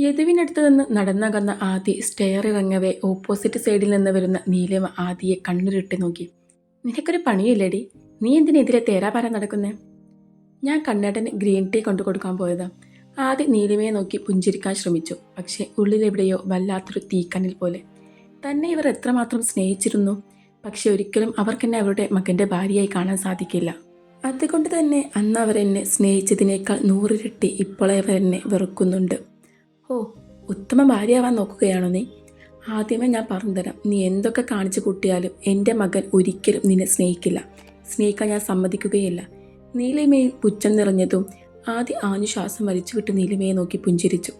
യദുവിനടുത്ത് നിന്ന് നടന്നകന്ന ആദി stair ഇറങ്ങവേ opposite സൈഡിൽ നിന്ന് വരുന്ന നീലിമ ആദിയെ കണ്ണുരുട്ടി നോക്കി. നിനക്കൊരു പണിയില്ലേടി. നീ എന്തിനെതിരെ തേരാപാര നടക്കുന്നേ? ഞാൻ കണ്ണേട്ടന് ഗ്രീൻ ടീ കൊണ്ടു കൊടുക്കാൻ പോയതാ. ആദ്യ നീലിമയെ നോക്കി പുഞ്ചിരിക്കാൻ ശ്രമിച്ചു. പക്ഷേ ഉള്ളിലെവിടെയോ വല്ലാത്തൊരു തീക്കനിൽ പോലെ. തന്നെ ഇവർ എത്രമാത്രം സ്നേഹിച്ചിരുന്നു. പക്ഷെ ഒരിക്കലും അവർക്കെന്നെ അവരുടെ മകന്റെ ഭാര്യയായി കാണാൻ സാധിക്കില്ല. അതുകൊണ്ട് തന്നെ അന്ന് അവരെന്നെ സ്നേഹിച്ചതിനേക്കാൾ നൂറിരട്ടി ഇപ്പോൾ അവരെന്നെ വെറുക്കുന്നുണ്ട്. ഓ ഉത്തമ ഭാര്യയാവാൻ നോക്കുകയാണോ നീ? ആദ്യമേ ഞാൻ പറഞ്ഞുതരാം. നീ എന്തൊക്കെ കാണിച്ചു കൂട്ടിയാലും എന്റെ മകൻ ഒരിക്കലും നിന്നെ സ്നേഹിക്കില്ല. സ്നേഹിക്കാൻ ഞാൻ സമ്മതിക്കുകയില്ല. നീലിമയിൽ പുച്ഛം നിറഞ്ഞതും ആദ്യ ആഞ്ഞു ശ്വാസം വലിച്ചുവിട്ട് നീലിമയെ നോക്കി പുഞ്ചിരിച്ചു.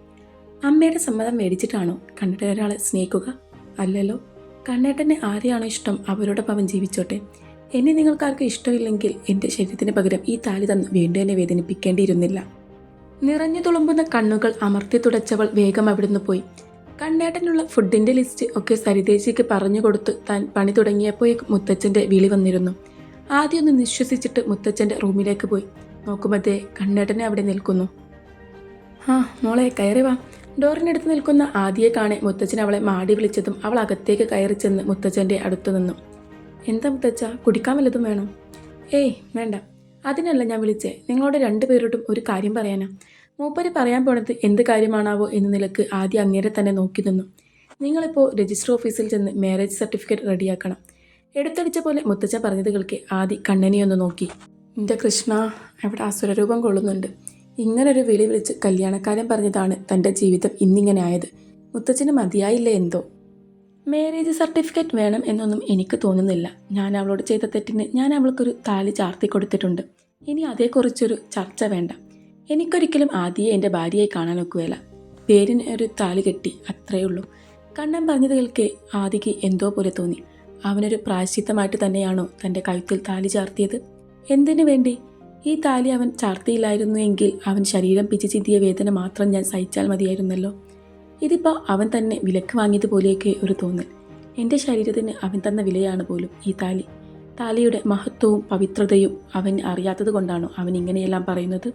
അമ്മയുടെ സമ്മതം മേടിച്ചിട്ടാണോ കണ്ണേട്ടൻ ഒരാളെ സ്നേഹിക്കുക? അല്ലല്ലോ. കണ്ണേട്ടനെ ആരെയാണോ ഇഷ്ടം അവരോടൊപ്പം അവൻ ജീവിച്ചോട്ടെ. എന്നെ നിങ്ങൾക്കാർക്കും ഇഷ്ടമില്ലെങ്കിൽ എന്റെ ശരീരത്തിന് പകരം ഈ താലി തന്ന് വീണ്ടും എന്നെ വേദനിപ്പിക്കേണ്ടിയിരുന്നില്ല. നിറഞ്ഞു തുളുമ്പുന്ന കണ്ണുകൾ അമർത്തി തുടച്ചവൾ വേഗം അവിടുന്ന് പോയി. കണ്ണേട്ടനുള്ള ഫുഡിന്റെ ലിസ്റ്റ് ഒക്കെ സരിതേച്ചിക്ക് പറഞ്ഞു കൊടുത്ത് താൻ പണി തുടങ്ങിയപ്പോൾ മുത്തച്ഛന്റെ വിളി വന്നിരുന്നു. ആദ്യം ഒന്ന് നിശ്വസിച്ചിട്ട് മുത്തച്ഛന്റെ റൂമിലേക്ക് പോയി. നോക്കുമ്പോഴത്തേ കണ്ണേട്ടനെ അവിടെ നിൽക്കുന്നു. ആ മോളെ കയറി വാ. ഡോറിനടുത്ത് നിൽക്കുന്ന ആദിയെ കാണെ മുത്തച്ഛൻ അവളെ മാടി വിളിച്ചതും അവൾ അകത്തേക്ക് കയറി ചെന്ന് മുത്തച്ഛന്റെ അടുത്തു നിന്നു. എന്താ മുത്തച്ഛ? കുടിക്കാൻ വല്ലതും വേണം? ഏയ് വേണ്ട. അതിനല്ല ഞാൻ വിളിച്ചേ. നിങ്ങളോട് രണ്ടുപേരോടും ഒരു കാര്യം പറയാനാ. മൂപ്പര് പറയാൻ പോണത് എന്ത് കാര്യമാണാവോ എന്ന നിലയ്ക്ക് ആദ്യം അങ്ങേരെ തന്നെ നോക്കി നിന്നു. നിങ്ങളിപ്പോൾ രജിസ്റ്റർ ഓഫീസിൽ ചെന്ന് മാരേജ് സർട്ടിഫിക്കറ്റ് റെഡിയാക്കണം. എടുത്തടിച്ച പോലെ മുത്തച്ഛ പറഞ്ഞത് കേൾക്കെ ആദി കണ്ണനെയൊന്ന് നോക്കി. എന്റെ കൃഷ്ണ അവിടെ അസുരരൂപം കൊള്ളുന്നുണ്ട്. ഇങ്ങനൊരു വിളി വിളിച്ച് കല്യാണക്കാരൻ പറഞ്ഞതാണ് തന്റെ ജീവിതം ഇന്നിങ്ങനെ ആയത്. മുത്തച്ഛന് മതിയായില്ലേ എന്തോ? മാരേജ് സർട്ടിഫിക്കറ്റ് വേണം എന്നൊന്നും എനിക്ക് തോന്നുന്നില്ല. ഞാൻ അവളോട് ചെയ്ത തെറ്റിന് ഞാൻ അവൾക്കൊരു താലി ചാർത്തി കൊടുത്തിട്ടുണ്ട്. ഇനി അതേക്കുറിച്ചൊരു ചർച്ച വേണ്ട. എനിക്കൊരിക്കലും ആദ്യയെ എന്റെ ഭാര്യയെ കാണാൻ ഒക്കുകയില്ല. പേരിന് ഒരു താലി കെട്ടി അത്രയേ ഉള്ളൂ. കണ്ണൻ പറഞ്ഞത് കേൾക്കെ ആദിക്ക് എന്തോ പോലെ തോന്നി. അവനൊരു പ്രായശ്ചിത്തമായിട്ട് തന്നെയാണോ തന്റെ കഴുത്തിൽ താലി ചാർത്തിയത്? എന്തിനു വേണ്ടി? ഈ താലി അവൻ ചാർത്തിയില്ലായിരുന്നു എങ്കിൽ അവൻ ശരീരം പിച്ചു ചിന്തിയ വേദന മാത്രം ഞാൻ സഹിച്ചാൽ മതിയായിരുന്നല്ലോ. ഇതിപ്പോൾ അവൻ തന്നെ വിലക്ക് വാങ്ങിയതുപോലെയൊക്കെ ഒരു തോന്നൽ. എന്റെ ശരീരത്തിന് അവൻ തന്ന വിലയാണ് പോലും ഈ താലി. താലിയുടെ മഹത്വവും പവിത്രതയും അവൻ അറിയാത്തത് കൊണ്ടാണോ അവൻ ഇങ്ങനെയെല്ലാം പറയുന്നത്?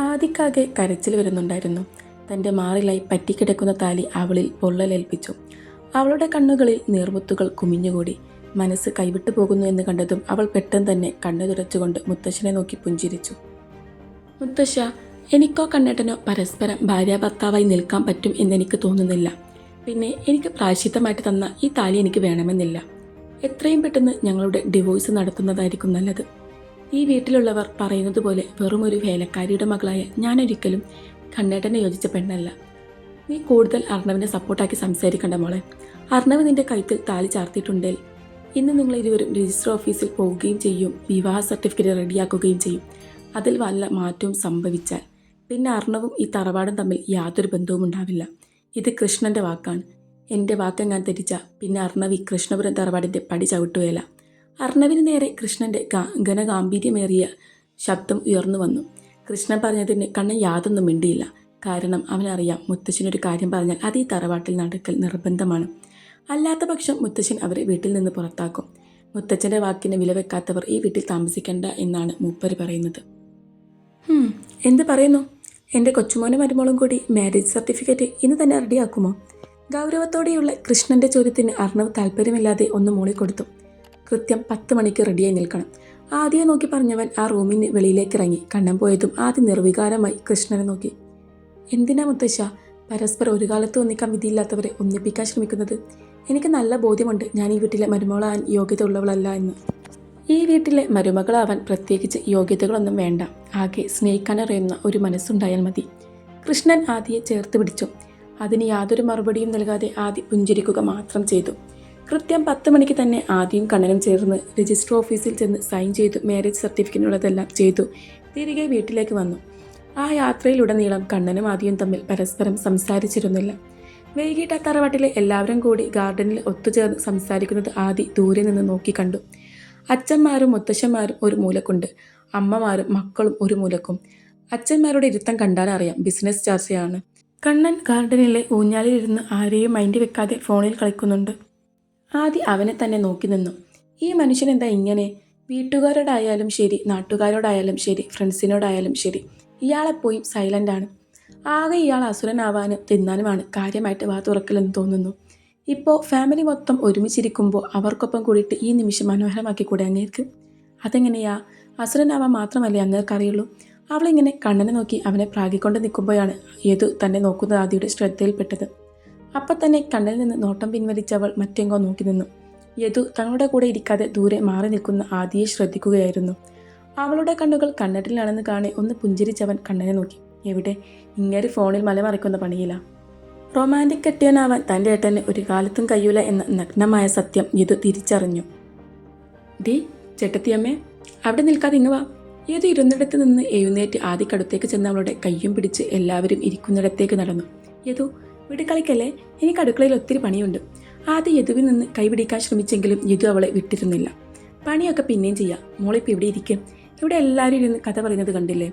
ആദിക്കാകെ കരച്ചിൽ വരുന്നുണ്ടായിരുന്നു. തന്റെ മാറിലായി പറ്റിക്കിടക്കുന്ന താലി അവളിൽ പൊള്ളലേൽപ്പിച്ചു. അവളുടെ കണ്ണുകളിൽ നീർമുത്തുകൾ കുമിഞ്ഞുകൂടി. മനസ്സ് കൈവിട്ടു പോകുന്നു എന്ന് കണ്ടതും അവൾ പെട്ടെന്ന് തന്നെ കണ്ണു തുറച്ചുകൊണ്ട് മുത്തശ്ശനെ നോക്കി പുഞ്ചിരിച്ചു. മുത്തശ്ശ എനിക്കോ കണ്ണേട്ടനോ പരസ്പരം ഭാര്യ ഭർത്താവായി നിൽക്കാൻ പറ്റും എന്നെനിക്ക് തോന്നുന്നില്ല. പിന്നെ എനിക്ക് പ്രായശിത്തമായിട്ട് തന്ന ഈ താലി എനിക്ക് വേണമെന്നില്ല. എത്രയും പെട്ടെന്ന് ഞങ്ങളുടെ ഡിവോഴ്സ് നടത്തുന്നതായിരിക്കും നല്ലത്. ഈ വീട്ടിലുള്ളവർ പറയുന്നത് പോലെ വെറും ഒരു വേലക്കാരിയുടെ മകളായ ഞാനൊരിക്കലും കണ്ണേട്ടനെ യോജിച്ച പെണ്ണല്ല. നീ കൂടുതൽ അർണവിനെ സപ്പോർട്ടാക്കി സംസാരിക്കണ്ട മോളെ. അർണവ് നിന്റെ കഴുത്തിൽ താലി ചാർത്തിയിട്ടുണ്ടേൽ ഇന്ന് നിങ്ങൾ ഇരുവരും രജിസ്റ്റർ ഓഫീസിൽ പോവുകയും ചെയ്യും വിവാഹ സർട്ടിഫിക്കറ്റ് റെഡിയാക്കുകയും ചെയ്യും. അതിൽ വല്ല മാറ്റവും സംഭവിച്ചാൽ പിന്നെ അർണവും ഈ തറവാടും തമ്മിൽ യാതൊരു ബന്ധവും ഉണ്ടാവില്ല. ഇത് കൃഷ്ണന്റെ വാക്കാണ്. എന്റെ വാക്ക് ഞാൻ തെറ്റിച്ച പിന്നെ അർണവി കൃഷ്ണപുരം തറവാടിന്റെ പടി ചവിട്ടുകയില്ല. അർണവിന് നേരെ കൃഷ്ണന്റെ ഘനഗാംഭീര്യമേറിയ ശബ്ദം ഉയർന്നു വന്നു. കൃഷ്ണൻ പറഞ്ഞതിന് കണ്ണൻ യാതൊന്നും മിണ്ടിയില്ല. കാരണം അവനറിയാം മുത്തശ്ശനൊരു കാര്യം പറഞ്ഞാൽ അത് ഈ തറവാട്ടിൽ നടക്കൽ നിർബന്ധമാണ്. അല്ലാത്ത പക്ഷം മുത്തശ്ശൻ അവരെ വീട്ടിൽ നിന്ന് പുറത്താക്കും. മുത്തച്ഛന്റെ വാക്കിന് വില വെക്കാത്തവർ ഈ വീട്ടിൽ താമസിക്കേണ്ട എന്നാണ് മൂപ്പര് പറയുന്നത്. എന്ത് പറയുന്നു? എന്റെ കൊച്ചുമോനും മരുമോളും കൂടി മാരേജ് സർട്ടിഫിക്കറ്റ് ഇന്ന് തന്നെ റെഡിയാക്കുമോ ഗൗരവത്തോടെയുള്ള കൃഷ്ണന്റെ ചോദ്യത്തിന് അർണവ് താല്പര്യമില്ലാതെ ഒന്ന് മൂളി കൊടുത്തു. കൃത്യം പത്ത് മണിക്ക് റെഡിയായി നിൽക്കണം. ആദ്യം നോക്കി പറഞ്ഞവൻ ആ റൂമിന് വെളിയിലേക്ക് ഇറങ്ങി. കണ്ണം പോയതും ആദ്യം നിർവികാരമായി കൃഷ്ണനെ നോക്കി. എന്തിനാ മുത്തശ്ശ? പരസ്പരം ഒരു കാലത്ത് ഒന്നിക്കാൻ വിധിയില്ലാത്തവരെ ഒന്നിപ്പിക്കാൻ ശ്രമിക്കുന്നത്? എനിക്ക് നല്ല ബോധ്യമുണ്ട്. ഞാൻ ഈ വീട്ടിലെ മരുമോളാൻ യോഗ്യത ഉള്ളവളല്ല എന്ന്. ഈ വീട്ടിലെ മരുമകളാവാൻ പ്രത്യേകിച്ച് യോഗ്യതകളൊന്നും വേണ്ട. ആകെ സ്നേഹിക്കാനറിയുന്ന ഒരു മനസ്സുണ്ടായാൽ മതി. കൃഷ്ണൻ ആദിയെ ചേർത്ത് പിടിച്ചു. അതിന് യാതൊരു മറുപടിയും നൽകാതെ ആദി പുഞ്ചിരിക്കുക മാത്രം ചെയ്തു. കൃത്യം പത്ത് മണിക്ക് തന്നെ ആദ്യം കണ്ണനും ചേർന്ന് രജിസ്റ്റർ ഓഫീസിൽ ചെന്ന് സൈൻ ചെയ്തു മാരേജ് സർട്ടിഫിക്കറ്റിനുള്ളതെല്ലാം ചെയ്തു. തിരികെ വീട്ടിലേക്ക് വന്നു. ആ യാത്രയിലുടനീളം കണ്ണനും ആദ്യം തമ്മിൽ പരസ്പരം സംസാരിച്ചിരുന്നില്ല. വൈകിട്ട് ആ തറവാട്ടിലെ എല്ലാവരും കൂടി ഗാർഡനിൽ ഒത്തുചേർന്ന് സംസാരിക്കുന്നത് ആദി ദൂരെ നിന്ന് നോക്കി കണ്ടു. അച്ഛന്മാരും മുത്തശ്ശന്മാരും ഒരു മൂലക്കുണ്ട്. അമ്മമാരും മക്കളും ഒരു മൂലക്കും. അച്ഛന്മാരുടെ ഇരുത്തം കണ്ടാൽ അറിയാം ബിസിനസ് ചർച്ചയാണ്. കണ്ണൻ ഗാർഡനിലെ ഊഞ്ഞാലിലിരുന്ന് ആരെയും മൈൻഡ് വെക്കാതെ ഫോണിൽ കളിക്കുന്നുണ്ട്. ആദി അവനെ തന്നെ നോക്കി നിന്നു. ഈ മനുഷ്യൻ എന്താ ഇങ്ങനെ? വീട്ടുകാരോടായാലും ശരി നാട്ടുകാരോടായാലും ശരി ഫ്രണ്ട്സിനോടായാലും ശരി ഇയാളെപ്പോയും സൈലന്റ് ആണ്. ആകെ ഇയാൾ അസുരനാവാനും തിന്നാനുമാണ് കാര്യമായിട്ട് വാ തുറക്കലെന്ന് തോന്നുന്നു. ഇപ്പോൾ ഫാമിലി മൊത്തം ഒരുമിച്ചിരിക്കുമ്പോൾ അവർക്കൊപ്പം കൂടിയിട്ട് ഈ നിമിഷം മനോഹരമാക്കി കൂടെ അങ്ങേർക്ക്? അതെങ്ങനെയാ? അസുരനാവാൻ മാത്രമല്ലേ അങ്ങേർക്കറിയുള്ളൂ. അവളിങ്ങനെ കണ്ണനെ നോക്കി അവനെ പ്രാഗിക്കൊണ്ട് നിൽക്കുമ്പോഴാണ് ഏതു തന്നെ നോക്കുന്നത് ആദിയുടെ ശ്രദ്ധയിൽപ്പെട്ടത്. അപ്പം തന്നെ കണ്ണിൽ നിന്ന് നോട്ടം പിൻവലിച്ചവൾ മറ്റെങ്കോ നോക്കി നിന്നു. യദു തങ്ങളുടെ കൂടെ ഇരിക്കാതെ ദൂരെ മാറി നിൽക്കുന്ന ആദിയെ ശ്രദ്ധിക്കുകയായിരുന്നു. അവളുടെ കണ്ണുകൾ കണ്ണട്ടിലാണെന്ന് കാണെ ഒന്ന് പുഞ്ചിരിച്ചവൻ കണ്ണനെ നോക്കി. എവിടെ? ഇങ്ങനെ ഫോണിൽ മലമറിക്കുന്ന പണിയില്ല റൊമാന്റിക് കെട്ടിയനാവാൻ തന്റെ ഏട്ടന് ഒരു കാലത്തും കഴിയൂല എന്ന നഗ്നമായ സത്യം ഇതു തിരിച്ചറിഞ്ഞു. ഡി ചേട്ടത്തിയമ്മേ അവിടെ നിൽക്കാതെ ഇങ്ങ് വാ. ഏത് ഇരുന്നിടത്ത് നിന്ന് എഴുന്നേറ്റ് ആദ്യക്കടുത്തേക്ക് ചെന്ന് അവളുടെ കയ്യും പിടിച്ച് എല്ലാവരും ഇരിക്കുന്നിടത്തേക്ക് നടന്നു. യതു വിടുകളിക്കല്ലേ? എനിക്ക് അടുക്കളയിൽ ഒത്തിരി പണിയുണ്ട്. ആദ്യം യദുവിൽ നിന്ന് കൈപിടിക്കാൻ ശ്രമിച്ചെങ്കിലും യദു അവളെ വിട്ടിരുന്നില്ല. പണിയൊക്കെ പിന്നെയും ചെയ്യാം. മോളിപ്പോൾ ഇവിടെ ഇരിക്കും. ഇവിടെ എല്ലാവരും ഇരുന്ന് കഥ പറയുന്നത് കണ്ടില്ലേ?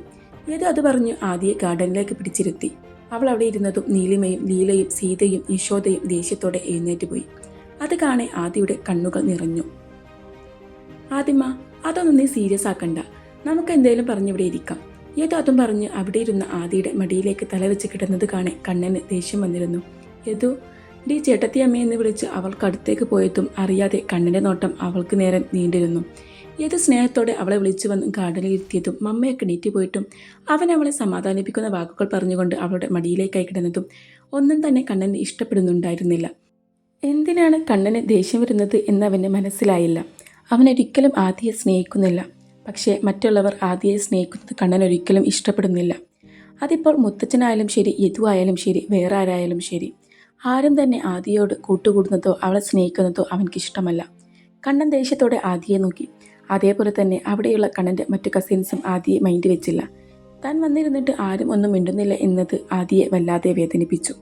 യദു അത് പറഞ്ഞ് ആദ്യയെ ഗാർഡനിലേക്ക് പിടിച്ചിരുത്തി. അവൾ അവിടെ ഇരുന്നതും നീലിമയും ലീലയും സീതയും യശോദയും ദേഷ്യത്തോടെ എഴുന്നേറ്റ് പോയി. അത് കാണെ ആദിയുടെ കണ്ണുകൾ നിറഞ്ഞു. ആദിമ അതൊന്നും നീ സീരിയസ് ആക്കണ്ട. നമുക്ക് എന്തേലും പറഞ്ഞ് ഇവിടെ ഇരിക്കാം ഏതോ അതും പറഞ്ഞ് അവിടെ ഇരുന്ന ആദിയുടെ മടിയിലേക്ക് തലവെച്ച് കിടന്നത് കാണെ കണ്ണന് ദേഷ്യം വന്നിരുന്നു. യതു ഡി ചേട്ടത്തിയമ്മയെന്ന് വിളിച്ച് അവൾക്ക് അടുത്തേക്ക് പോയതും അറിയാതെ കണ്ണന്റെ നോട്ടം അവൾക്ക് നേരെ നീണ്ടിരുന്നു. യദു സ്നേഹത്തോടെ അവളെ വിളിച്ചു വന്ന് ഗാർഡനിൽ ഇരുത്തിയതും മമ്മയൊക്കെ നീറ്റി പോയിട്ടും അവൻ അവളെ സമാധാനിപ്പിക്കുന്ന വാക്കുകൾ പറഞ്ഞുകൊണ്ട് അവളുടെ മടിയിലേക്കായി കിടന്നതും ഒന്നും തന്നെ കണ്ണന് ഇഷ്ടപ്പെടുന്നുണ്ടായിരുന്നില്ല. എന്തിനാണ് കണ്ണന് ദേഷ്യം വരുന്നത് എന്നവന് മനസ്സിലായില്ല. അവനൊരിക്കലും ആദിയെ സ്നേഹിക്കുന്നില്ല. പക്ഷേ മറ്റുള്ളവർ ആദിയെ സ്നേഹിക്കുന്നത് കണ്ണൻ ഒരിക്കലും ഇഷ്ടപ്പെടുന്നില്ല. അതിപ്പോൾ മുത്തച്ഛനായാലും ശരി യതുവായാലും ശരി വേറെ ആരായാലും ശരി. ആരും തന്നെ ആദിയോട് കൂട്ടുകൂടുന്നതോ അവളെ സ്നേഹിക്കുന്നതോ അവൻക്കിഷ്ടമല്ല. കണ്ണൻ ദേഷ്യത്തോടെ ആദിയെ നോക്കി. അതേപോലെ തന്നെ അവിടെയുള്ള കണ്ണന്റെ മറ്റു കസിൻസും ആദിയെ മൈൻഡ് വെച്ചില്ല. താൻ വന്നിരുന്നിട്ട് ആരും ഒന്നും മിണ്ടുന്നില്ല എന്നത് ആദിയെ വല്ലാതെ വേദനിപ്പിച്ചു.